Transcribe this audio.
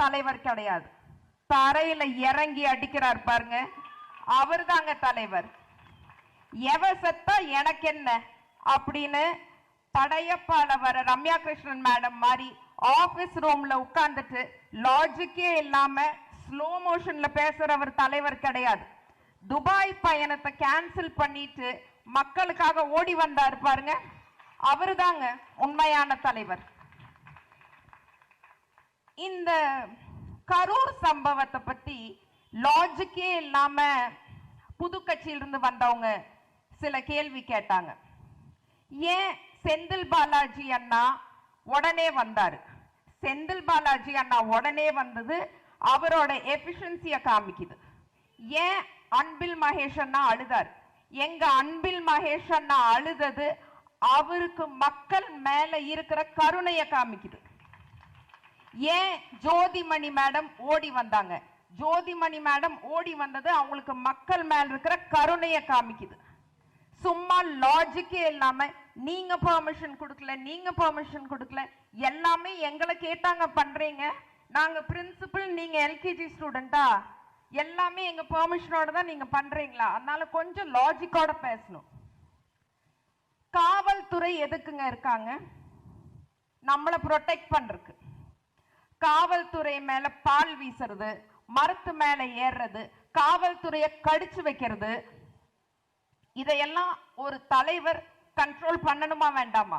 தலைவர் கிடையாது. தரையில இறங்கி அடிக்கிறார் பாருங்க. அவர் தாங்க தலைவர். எவ செத்தா எனக்கு என்ன? அப்படின்னு படையப்பால வர ரம்யா கிருஷ்ணன் மேடம் மாதிரி ஆபீஸ் ரூம்ல உட்கார்ந்துட்டு லாஜிக்கே இல்லாம ஸ்லோ மோஷன்ல பேசுறவர் தலைவர் கிடையாது. துபாய் பயணத்தை கேன்சல் பண்ணிட்டு மக்களுக்காக ஓடி வந்தார் பாருங்க. அவருதாங்க உண்மையான தலைவர். இந்த கரூர் சம்பவத்தை பத்தி லாஜிக்கே இல்லாம புது கட்சியிலிருந்து வந்தவங்க சில கேள்வி கேட்டாங்க. ஏன் செந்தில் பாலாஜி அண்ணா உடனே வந்தார்? செந்தில் பாலாஜி அண்ணா உடனே வந்தது அவரோட எஃபிஷியன்சியை காமிக்குது. ஏன் அன்பில் மகேஷ் அண்ணா அழுதார்? எங்க அன்பில் மகேஷ் அண்ணா அழுதது அவருக்கு மக்கள் மேல இருக்கிற கருணையை காமிக்குது. ஏன் ஜோதிமணி மேடம் ஓடி வந்தாங்க? ஜோதிமணி மேடம் ஓடி வந்தது அவங்களுக்கு மக்கள் மேல இருக்கிற கருணையை காமிக்குது. சும்மா லாஜிக்கே இல்லாம நீங்க பெர்மிஷன் கொடுக்கல நீங்க பெர்மிஷன் கொடுக்கல எல்லாமே எங்களை கேட்டாங்க பண்றீங்க. நாங்க பிரின்சிபல் நீங்க எல்கேஜி ஸ்டூடெண்டா எல்லாமே எங்க பெர்மிஷனோட தான் நீங்க பண்றீங்களா? அதனால கொஞ்சம் லாஜிக்கோட பேசணும். காவல்துறை எதுக்குங்க இருக்காங்க? நம்மளை ப்ரொடெக்ட் பண்றதுக்கு. காவல்துறை மேல பால் வீசுறது மரத்து மேல ஏறுறது காவல்துறையை கடிச்சு வைக்கிறது. இதையெல்லாம் ஒரு தலைவர் கண்ட்ரோல் பண்ணணுமா வேண்டாமா?